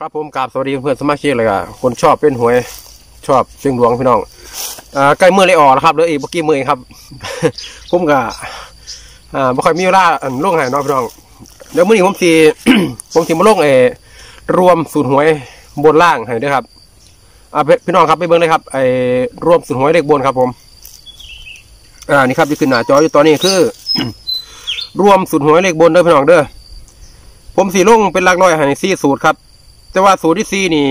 ครับผมกราบสวัสดีเพื่อนสมาชิกเลยอะคนชอบเป็นหวยชอบเชียงดวงพี่น้องอ่าใกล้มือเลยออกแล้วครับเหลืออีกเมื่อกี้มือเองครับ ผมก็อ่าไม่ค่อยมีเวลาอันลงห้เน้องพี่น้องเดี๋ยวมื้อนี้ผมสีผมสีมาลงเอรวมสูตรหวยบนล่างให้ด้วยครับอ่าพี่น้องครับไปเบิ่งเลยครับไอ้รวมสูตรหวยเลขบนครับผมอ่านี่ครับที่ขึ้นหน้าจออยู่ตอนนี้คือ รวมสูตรหวยเลขบนเด้อพี่น้องเด้อผมสีลงเป็นลักร้อยให้สี่สูตรครับ แต่ว่าสูตรที่สี่นี่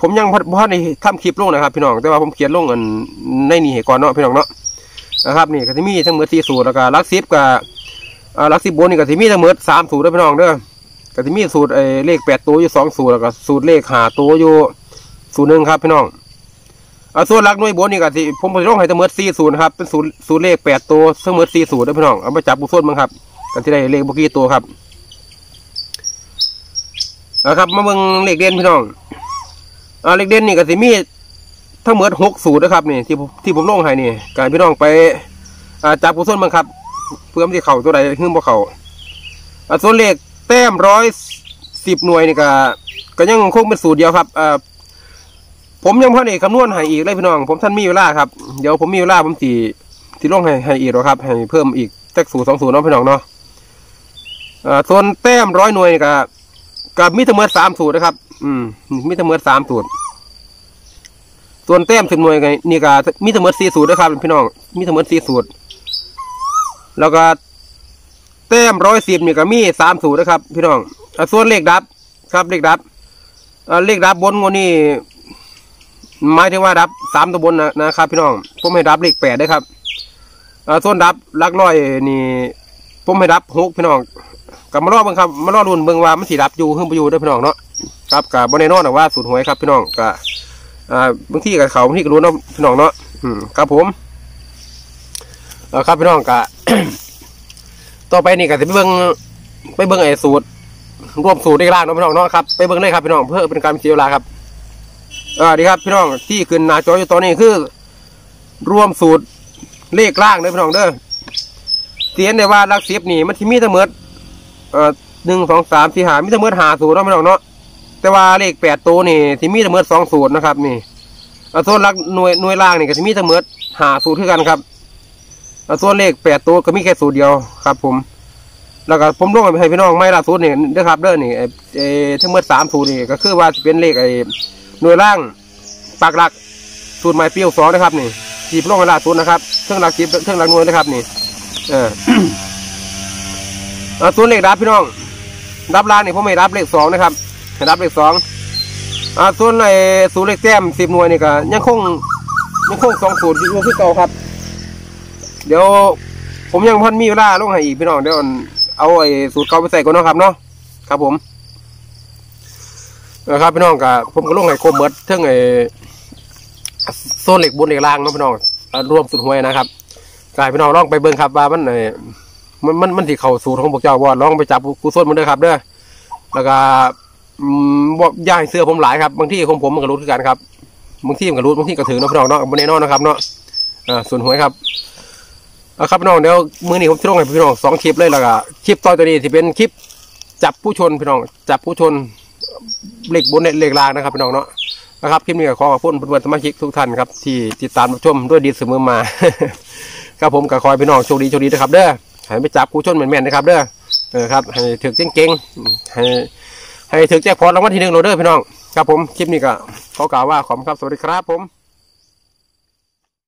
ผมยังพัดในทำคลิปลงนะครับ พี่น้อง แต่ว่าผมเขียนลงอันในนี่ให้ก่อนเนาะพี่น้องเนาะนะครับนี่ก็จะมีทั้งหมดสี่สูตรแล้วก็ลักซิปกับลักซิบบนนี่ก็จะมีทั้งหมดสามสูตรเด้พี่น้องเด้อก็จะมีสูตรเลขแปดตัวอยู่สองสูตรแล้วก็สูตรเลขหาตัวอยู่สูตรหนึ่งครับพี่น้องเอาส่วนลักน่วยบนนี่ก็ที่ผมจะลงให้ทั้งหมดสี่สูตรนะครับเป็นสูตรสูตรเลขแปดตัวทั้งหมดสี่สูตรเด้พี่น้องเอาไปจับบุส่วนมั้งครับก็จะได้เลขบุกี้ตัวครับ นะครับมาเบิ่งเลขเด่นพี่น้องอ่าเลขเด่นนี่ก็สิมีทั้งหมดหกสูตรนะครับนี่ที่ที่ผมลงให้นี่การพี่น้องไปอ่าจับผู้ส้นบังครับ เพื่อมที่เข่าตัวใดขึ้นบ่เข่าอ่าส่วนเลขแต้มร้อยสิบหน่วยนี่ก็ก็ยังคงเป็นสูตรเดียวครับอ่าผมยังพันเอกคำนวณให้อีกเลยพี่น้อง ผมท่านมีเวลาครับเดี๋ยวผมมีเวลาผมสีที่ลงให้ให้อีกหรอกครับ ให้เพิ่มอีกสักสูตรสองสูตรเนาะพี่น้องเนาะอ่าส่วนแต้มร้อยหน่วยนี่ก็ กับมีทั้งหมดสามสูตรนะครับ อืมมีทั้งหมดสามสูตร ส่วนแต้มสิบหน่วยไงนี่ก็มีทั้งหมดสี่สูตรนะครับพี่น้องมีทั้งหมดสี่สูตร แล้วก็แต้มร้อยสิบนี่ก็มีสามสูตรนะครับ พี่น้องอส่วนเลขดับ ครับ เลขดับเลขดับบนงวนี่หมายถึงว่าดับสามตัวบนนะนะครับ พี่น้องผมให้ดับเลขแปดได้ครับส่วนดับลักร้อยนี่ผมให้ดับหกพี่น้อง กับมารอเบิ่งครับมารอรุ่นเบิ่งว่ามันสิรับอยู่หึ่งบ่อยู่เด้พี่น้องเนาะครับกับบ่แน่นอนหรอกว่าสูตรหวยครับพี่น้องก็อ่าบางที่กับเขาบางที่ก็รู้เนาะพี่น้องเนาะอืมครับผมเออครับพี่น้องก็ต่อไปนี่ก็จะไปเบิ่งไปเบิ่งไอ้สูตรรวมสูตรได้ล่างเนาะพี่น้องเนาะครับไปเบิ่งเลยครับพี่น้องเพื่อเป็นการเสียเวลาครับอ่าดีครับพี่น้องที่ขึ้นหน้าจออยู่ตอนนี้คือรวมสูตรเลขล่างเด้อพี่น้องเด้อเสียนได้ว่าลักเสิบนี่มันที่มีทั้งหมด เอ่อหนึ่งสองสามสี่หามีทั้งหมดหาสูตรเนาะไม่ต้องเนาะแต่ว่าเลขแปดตัวนี่ที่มีทั้งหมดสองสูตรนะครับ นี่เอาส่วนลักหน่วยหน่วยล่างนี่ก็จะมีทั้งหมดหาสูตรเท่ากันครับเอาส่วนเลขแปดตัวก็มีแค่สูตรเดียวครับ ผม แล้วก็ผมลงให้พี่น้องไม่ละสูตรนี่นะครับเด้อนี่ไอ้ไอ้ทั้งหมดสามสูตรนี่ก็คือว่าจะเป็นเลขไอ้หน่วยล่างปากหลักสูตรไม้เปรี้ยวสองนะครับ นี่จีบลงให้ละสูตรนะครับเครื่องหลักจีบเครื่องหลักหน่วยนะครับ นี่ เออ เอ่อส่วนเลขดับพี่น้อง ดับล่างนี่ผมไม่รับเลขสองนะครับให้รับเลขสองอ่าส่วนในสูตรเลขแต้มสิบหน่วยนี่ก็ยังคงยังคงสองสูตรอยู่ที่เก่าครับ เดี๋ยวผมยังพันมีเวลาลงให้อีกพี่น้องเดี๋ยวเอาไอ้สูตรเก่าไปใส่ก่อนนะครับเนาะครับผมนะครับพี่น้องกับผมก็ลงให้ครบเมดเท่งไอ้โซนเหล็กบนเหล็กล่างเนาะพี่น้องรวมสุดหวยนะครับกายพี่น้องลองไปเบิ่งครับว่ามันไอ้ มันมันมันที่เข่าสูตรของพวกเจ้าว่าลองไปจับกูส้นมันเด้อครับเด้อแล้วก็อืมบ่ย่างเสื้อผมหลายครับบางที่ของผมมันก็รู้คือกันครับบางที่มันก็รู้บางที่ก็ถือเนาะพี่น้องเนาะบนแน่นอนนะครับเนาะอ่าส่วนหวยครับเอาครับพี่น้องเดี๋ยวมือนี้ผมจะลงให้พี่น้องสองคลิปเลยแล้วก็คลิปต่อตัวนี้ที่เป็นคลิปจับผู้ชนพี่น้องจับผู้ชนเหล็กบนเหล็กลางนะครับพี่น้องเนาะนะครับคลิปนี้ก็ขอขอบคุณเพื่อนๆสมาชิกทุกท่านครับที่ติดตามชมด้วยดีเสมอมาครับผมก็ขอให้พี่น้องโชคดีโชคดีนะครับเด้อ ให้ไปจับกูชนเหมือนแม่นะครับเด้อเออครับให้ถึกเก่งๆให้ให้ถึกแจ็คพอตรางวัลที่หนึ่งโรเดอร์พี่น้องครับผมคลิปนี้ก็ขอกล่าวว่าขอบคุณครับสวัสดีครับผม